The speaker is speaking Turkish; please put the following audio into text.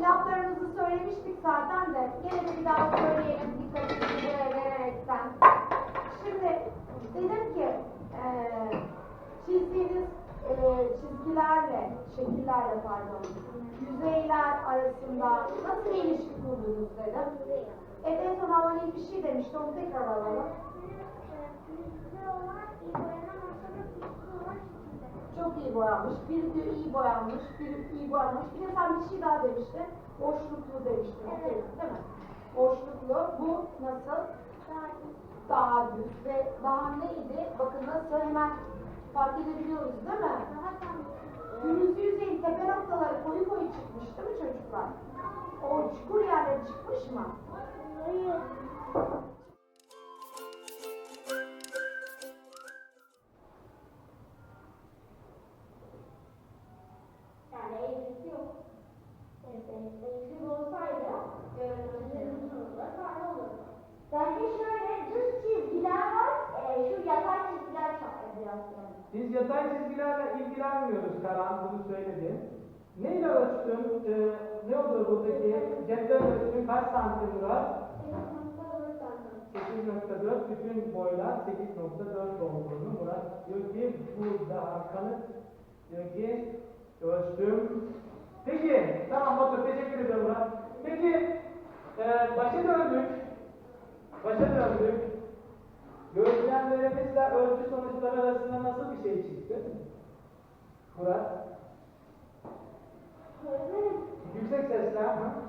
Laflarımızı söylemiştik zaten de. Gene de bir daha söyleyelim. Dikkatimizi vererekten. Şimdi dedim ki e, çizdiğiniz e, çizgilerle, şekillerle pardon, yüzeyler arasında nasıl bir ilişki kurdunuz dedim. Evet en son Havani bir şey demişti. Onu tekrar alalım. Yüzde olan, boyanan masada bir çok iyi boyanmış, biri diyor iyi boyanmış, biri iyi boyanmış. Bir de sen bir şey daha demiştin, boşluklu demiştin, okey değil mi? Boşluklu, bu nasıl? Daha düz ve daha neydi? Bakın nasıl hemen fark edebiliyoruz değil mi? Gümüzlü yüzeyin tepe noktaları koyu koyu çıkmış değil mi çocuklar? O çukur yerleri çıkmış mı? Yani Eğrisi olsaydı görüntülerin sonunda farklı olurdu. Bence şöyle düz çizgiler var, e, şu yatay çizgiler çok biraz. Biz yatay çizgilerle ilgilenmiyoruz Karan, bunu söyledim. Neyle ölçtün? Ee, ne olur buradaki cetvel ölçtün kaç santim var? 8.4 bütün boylar 8.4 olduğunu Murat diyor ki bu daha kanıt diyor ki ölçtüm. Peki tamam otur teşekkür ederim Murat. Peki e, başa döndük. Başa döndük. Gözlemlerimizle ölçü sonuçları arasında nasıl bir şey çıktı? Murat. Yüksek sesle. gördüğü